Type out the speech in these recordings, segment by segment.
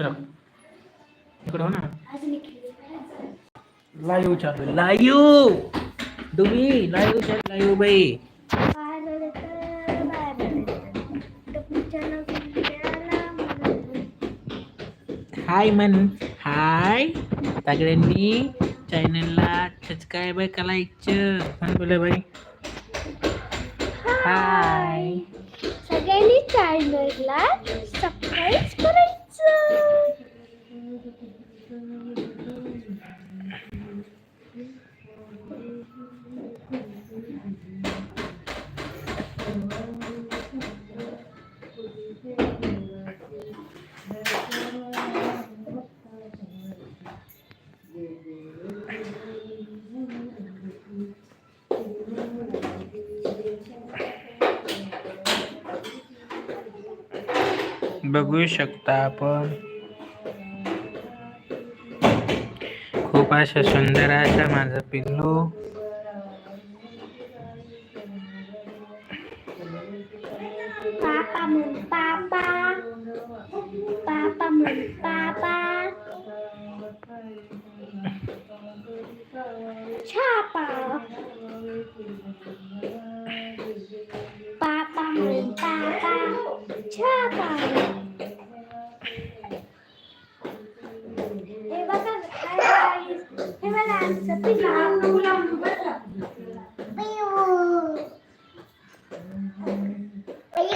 इकडं हो ना. लाईव्ह चालू लाईव्ह! तुम्ही लाईव्ह चालू लाईव्ह बाई. हाय म्हण. हाय. सगळ्यांनी चॅनलला सबस्क्राईब करायचं म्हण बोला बाई. हाय. सगळ्यांनी चॅनलला सबस्क्राईब करायचं बघू शकता आपण. खूप अशा सुंदर अशा माझं पिल्लू. पापा म्हण पापा. पापा म्हण पापा.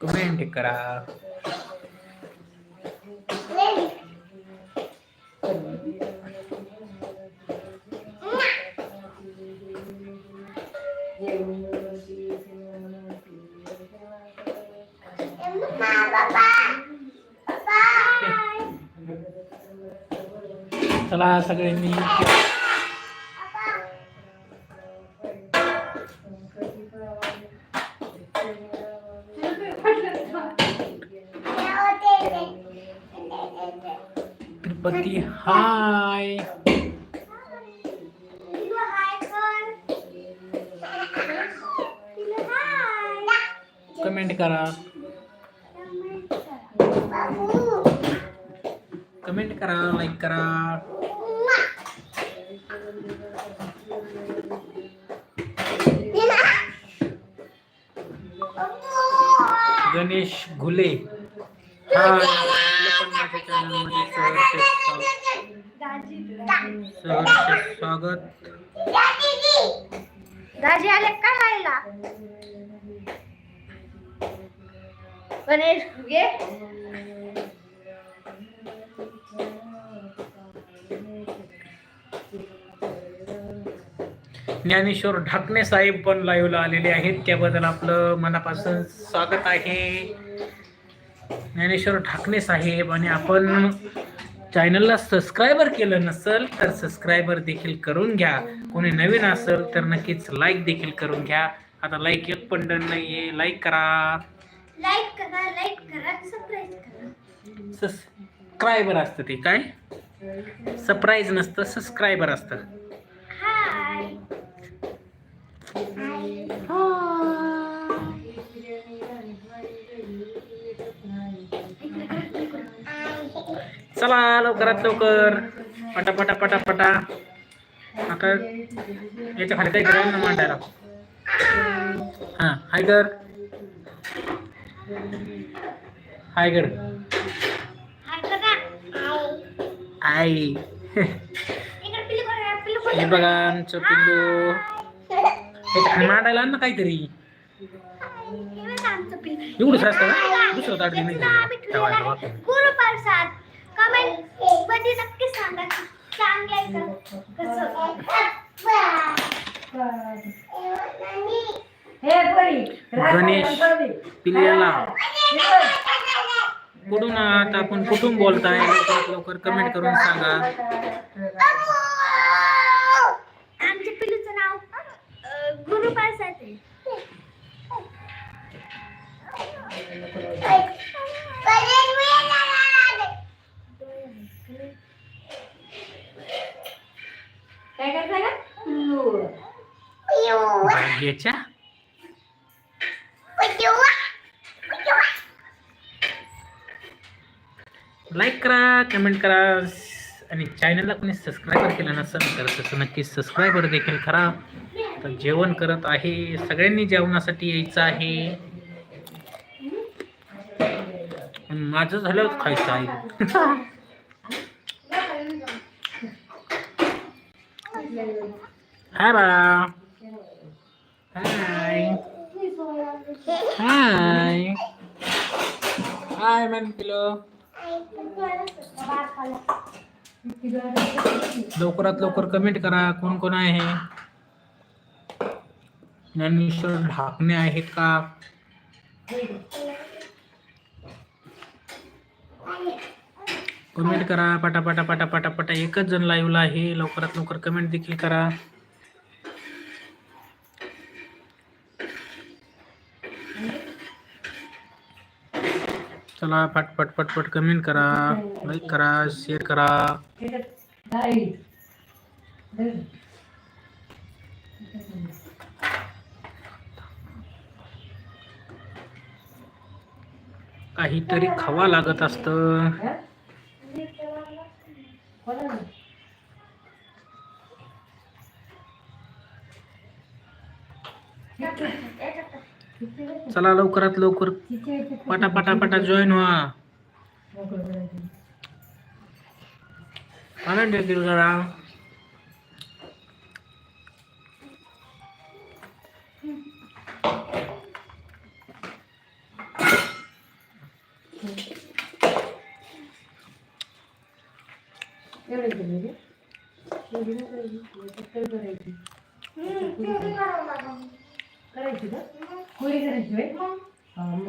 कमेंट करा चला सगळ्यांनी. तिरुपती हाय कमेंट करा कमेंट करा लाईक करा गणेश घुले हाय सहर्ष स्वागत. दाजी आले का खायला गणेश घे. ज्ञानेश्वर ढाकणे साहेब पण लाईव्हला आलेले आहेत. त्याबद्दल आपलं मनापासून स्वागत आहे. ज्ञानेश्वर ढाकणे साहेब आणि आपण चॅनलला सबस्क्रायबर केलं नसेल तर सबस्क्रायबर देखील करून घ्या. कोणी नवीन असेल तर नक्कीच लाईक देखील करून घ्या. आता लाईक एक पण डन नाहीये. लाईक करा. लाईक करा लाईक करा सबस्क्राईब करा. सबस्क्रायबर असतं ते काय? सरप्राईज नसतं सबस्क्रायबर असतं. चला लवकरात लवकर. पटापटा पटापटा आता याच्या खाली काही करायला ना मांडायला. हा हाय कर. हाय कर. आई. हे बघा आमचं पिल्लू. याच्या खाली मांडायला ना काहीतरी. हे बघा एवढंच असतं ना? दुसरं ताट नाही ठेवायला बघ. गुरु प्रसाद कमेंटमध्ये नक्की सांगा की चांगलं आहे का? कसं? हे परी गणेश पिल्ल्याला कुठून आहात आपण? कुठून बोलताय? लवकरात लवकर कमेंट करून सांगा. आमच्या पिल्लूचं नाव अं, गुरु पासात आहे. काय करताय का? लाईक करा कमेंट करा आणि चॅनलला कोणी सबस्क्राईबर केलं नसेल तर तसं नक्की सबस्क्राईबर देखील करा. तर जेवण करत आहे. सगळ्यांनी जेवणासाठी यायचं आहे. माझं झाल्यावर खायचं आहे. हाय बाळा हाय हाय हाय मॅन पिलो लवकरात लवकर कमेंट करा. कोण कोण आहे? ज्ञानेश्वर ढाकणे आहेत का? कमेंट करा पटापटा पटा पटा पटा एकच जण लाईव्हला आहे. लवकरात लवकर कमेंट देखील करा. चला पटपट पटपट कमेंट करा लाईक करा शेअर करा. काहीतरी खावा लागत असतं. चला लवकरात लवकर. पटा पटा पटा जॉईन व्हा. आनंद देखील करा करायची का? पोळी करायची होय? हा, मग.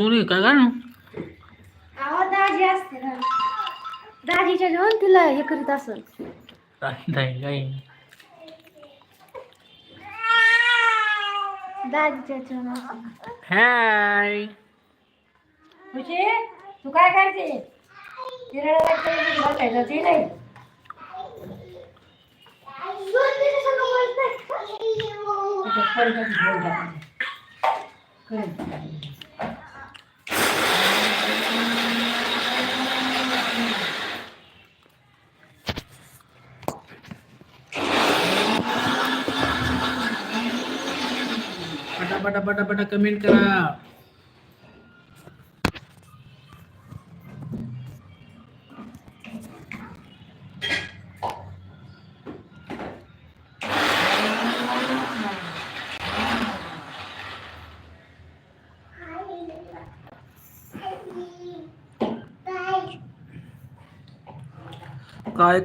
आहे काय सोनी काय का अहो दाजी असते ना. दाजीच्या जेवण तिला हे करीत असल. नाही काय दाजीच्या जेवण असेल. हाय. खुशी तू काय करते? बसायचं ते नाही. घेऊन. पटा पटा कमेंट करा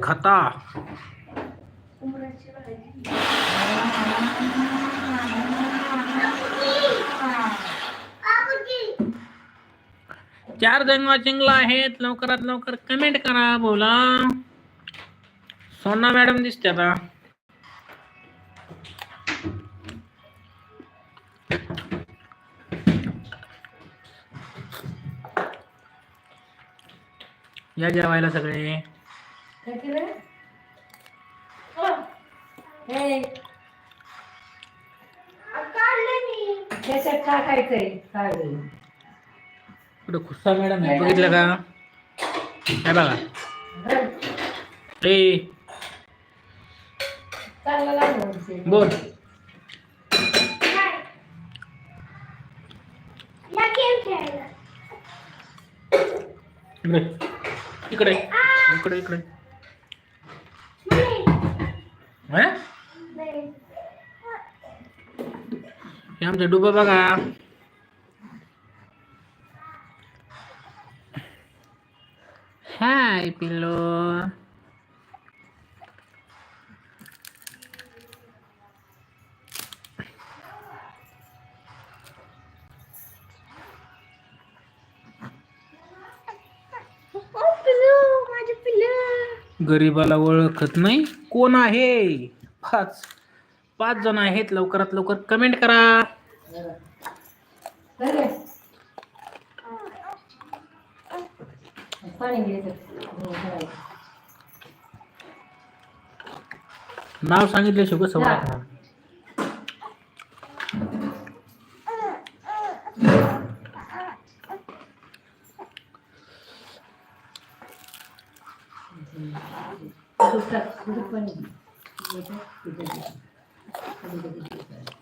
खाता चार जण वाचिंगला आहेत. लवकरात लवकर कमेंट करा, बोला. सोना मॅडम दिसते आता. या जेवायला सगळे. टाकायचंय काढून इकडे खुस्सा मॅडम आहे? बघितलं का? काय बघा. ए. चांगलं लागलं ते. बोल. काय या गेम खेळायला इकडे इकडे. इकडे इकडे नाही. हा? नाही. हे आमचं डुबं बघा. हाय पिल्लो. गरीबाला ओळखत नाही? कोण आहे? पाच. पाच जण आहेत. लवकरात लवकर कमेंट करा. नाव सांगितले शुभ सवड दूध टाक, दूध पाणी घे. घ्यायचं, तिथं घ्यायचं.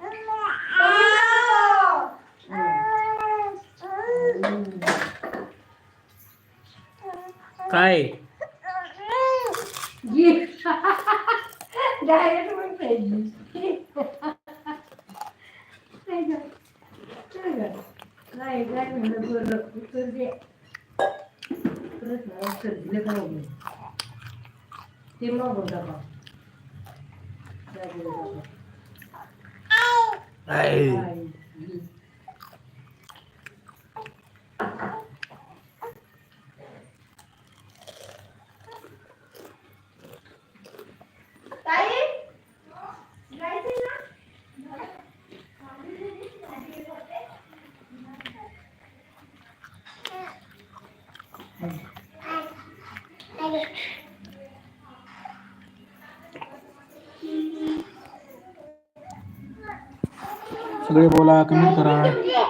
कधी कधी घ्यायचं. काय घे. नाही गं. नाही, नाही म्हणलं बरं. उत्तर दे. परत मला उत्तर दिलं का बघू. ते मागून टाका. जागेवर टाका. काय? आई. ताई सगळे बोला कमेंट करा.